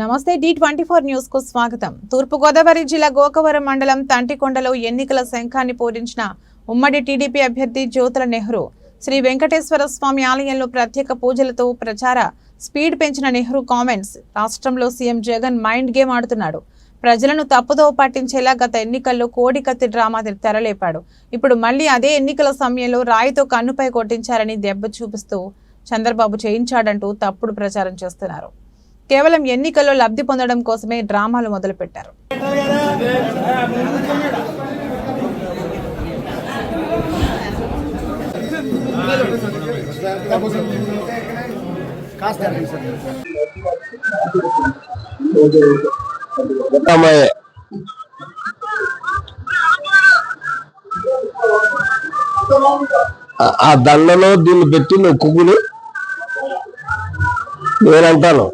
నమస్తే D twenty four న్యూస్కు స్వాగతం. తూర్పుగోదావరి జిల్లా గోకవరం మండలం తంటికొండలో ఎన్నికల శంఖాన్ని పూరించిన ఉమ్మడి టీడీపీ అభ్యర్థి జ్యోతుల నెహ్రూ శ్రీ వెంకటేశ్వర స్వామి ఆలయంలో ప్రత్యేక పూజలతో ప్రచార స్పీడ్ పెంచిన నెహ్రూ కామెంట్స్. రాష్ట్రంలో సీఎం జగన్ మైండ్ గేమ్ ఆడుతున్నాడు. ప్రజలను తప్పుదోవ పట్టించేలా గత ఎన్నికల్లో కోడికత్తి డ్రామా తెరలేపాడు. ఇప్పుడు మళ్ళీ అదే ఎన్నికల సమయంలో రాయితో కన్నుపై కొట్టించారని దెబ్బ చూపిస్తూ చంద్రబాబు చేయించాడంటూ తప్పుడు ప్రచారం చేస్తున్నారు. కేవలం ఎన్నికల్లో లబ్ధి పొందడం కోసమే డ్రామాలు మొదలుపెట్టారు. ఆ- ఆ దండలో దీన్ని పెట్టి కుక్కులు నేనంటాను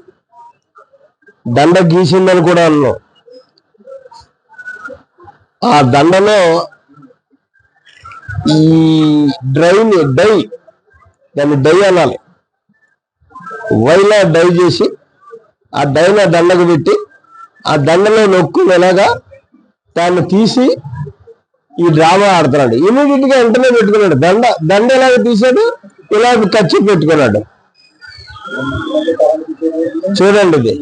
దండ గీసిందని కూడా అన్నాం ఆ దండలో ఈ డ్రైన్ డై దాన్ని డై అనాలి. వైలా డై చేసి ఆ డైన దండకు పెట్టి ఆ దండలో నొక్కు ఎలాగా దాన్ని తీసి ఈ డ్రామా ఆడుతున్నాడు. ఇమీడియట్గా వెంటనే పెట్టుకున్నాడు. దండ దండ ఎలాగ తీసాడు? ఇలా ఖర్చు పెట్టుకున్నాడు. చూడండి ఇది.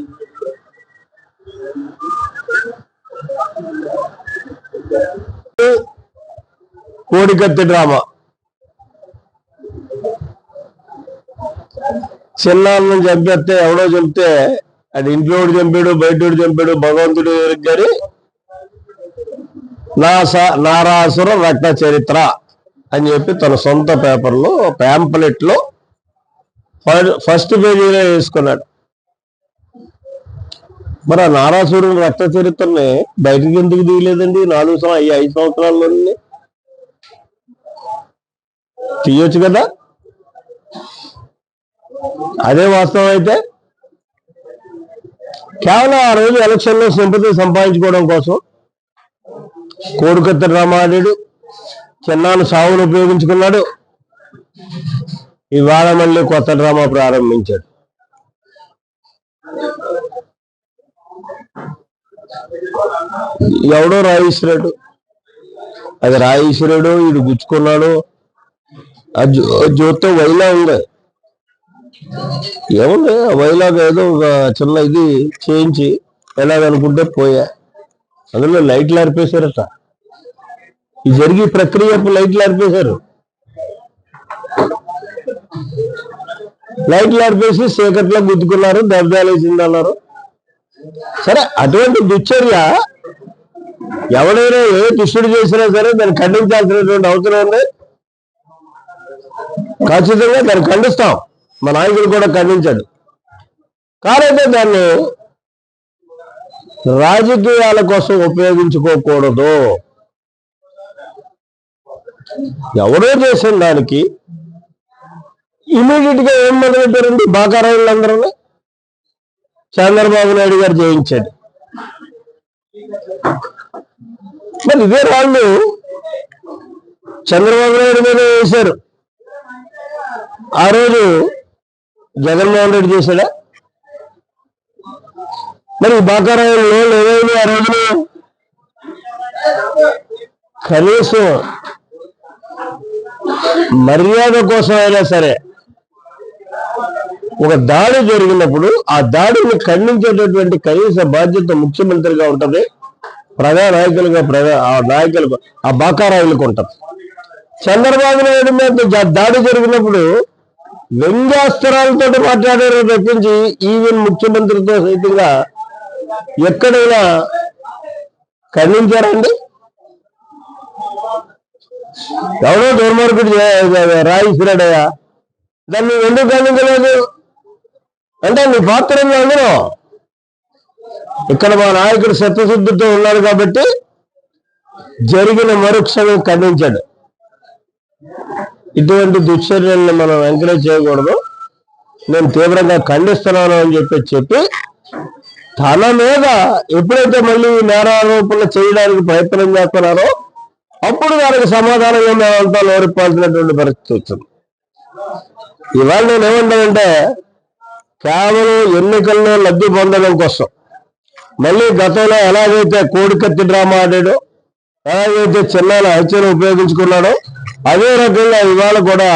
కోడికత్తి డ్రామా. చిన్నాళ్ళని చంపేస్తే ఎవడో చెప్తే అది ఇంట్లోడు చంపాడు బయటోడు చంపాడు భగవంతుడు గారి నా నారాసుర రక్త చరిత్ర అని చెప్పి తన సొంత పేపర్లో ప్యాంప్లెట్లో ఫస్ట్ పేజీలో వేసుకున్నాడు. మరి ఆ నారాసురుని రక్త చరిత్రని బయటకు ఎందుకు దిగలేదండి నాలుగు సంవత్సరాలు ఈ ఐదు సంవత్సరాల్లో తీయొచ్చు కదా? అదే వాస్తవం అయితే. కేవలం ఆ రోజు ఎలక్షన్లో సింపతి సంపాదించుకోవడం కోసం కోడికత్త డ్రామా ఆడాడు చిన్నాను సాగును ఉపయోగించుకున్నాడు. ఇవాళ మళ్ళీ కొత్త డ్రామా ప్రారంభించాడు. ఎవడో రాయేశ్వరుడు అది రాయేశ్వరుడు వీడు గుచ్చుకున్నాడు. ఆ జ్యోతితో వైలా ఉంది ఏముంది? ఆ వైలాగ్ ఏదో ఒక చిన్న ఇది చేయించి ఎలాగనుకుంటే పోయా. అందులో లైట్లు ఆర్పేశారట. ఈ జరిగే ప్రక్రియ లైట్లు ఆర్పేశారు. లైట్లు ఆర్పేసి చీకట్లో గుద్దుకున్నారు దర్జాలేసింది అన్నారు సరే అటువంటి దుశ్చర్య ఎవడైనా ఏ దుష్టుడు చేసినా సరే దాన్ని ఖండించాల్సినటువంటి అవసరం ఉంది. ఖచ్చితంగా దాన్ని ఖండిస్తాం. మా నాయకుడు కూడా ఖండించాడు. కారైతే దాన్ని రాజకీయాల కోసం ఉపయోగించుకోకూడదు. ఎవరో చేసిన దానికి ఇమీడియట్గా ఏం మొదలెట్టారండి బాకారాయులందరూ చంద్రబాబు నాయుడు గారు జయించాడు. మరి ఇదే వాళ్ళు చంద్రబాబు నాయుడు మీద వేశారు. ఆ రోజు జగన్మోహన్ రెడ్డి చేశాడా? మరి బాకారాయణ లోన్లు ఏమైంది ఆ రోజున? కనీసం మర్యాద కోసం అయినా సరే ఒక దాడి జరిగినప్పుడు ఆ దాడిని ఖండించేటటువంటి కనీస బాధ్యత ముఖ్యమంత్రిగా ఉంటది ప్రజా నాయకులుగా ప్రజా ఆ నాయకులకు ఆ బాకారాయులకు ఉంటది. చంద్రబాబు నాయుడు మీద దాడి జరిగినప్పుడు వ్యంగ్యాస్త్రాలతో మాట్లాడారు తప్పించి ఈవెన్ ముఖ్యమంత్రితో సైతంగా ఎక్కడైనా ఖండించారండి ఎవడో దుర్మార్గుడు రాయిసిరాడయ్యా దాన్ని ఎందుకు ఖండించలేదు? అంటే నీ పాత్ర ఉంది ఇక్కడ మా నాయకుడు సత్యశుద్ధితో ఉన్నాడు కాబట్టి జరిగిన మరుక్షణం ఖండించాడు. ఇటువంటి దుశ్చర్యలను మనం ఎంకరేజ్ చేయకూడదు. నేను తీవ్రంగా ఖండిస్తున్నాను అని చెప్పి చెప్పి తన మీద ఎప్పుడైతే మళ్ళీ నేరారోపణలు చేయడానికి ప్రయత్నం చేస్తున్నారో అప్పుడు దానికి సమాధానం మేమంతా లోరిపాల్సినటువంటి పరిస్థితి వచ్చింది. ఇవాళ నేను ఏమంటానంటే కేవలం ఎన్నికల్లో లబ్ధి పొందడం కోసం. మళ్ళీ గతంలో ఎలాగైతే కోడికత్తి డ్రామా ఆడాడో ఎలాగైతే చిన్నాల హత్యను ఉపయోగించుకున్నాడో అదే రకంగా ఇవాళ కూడా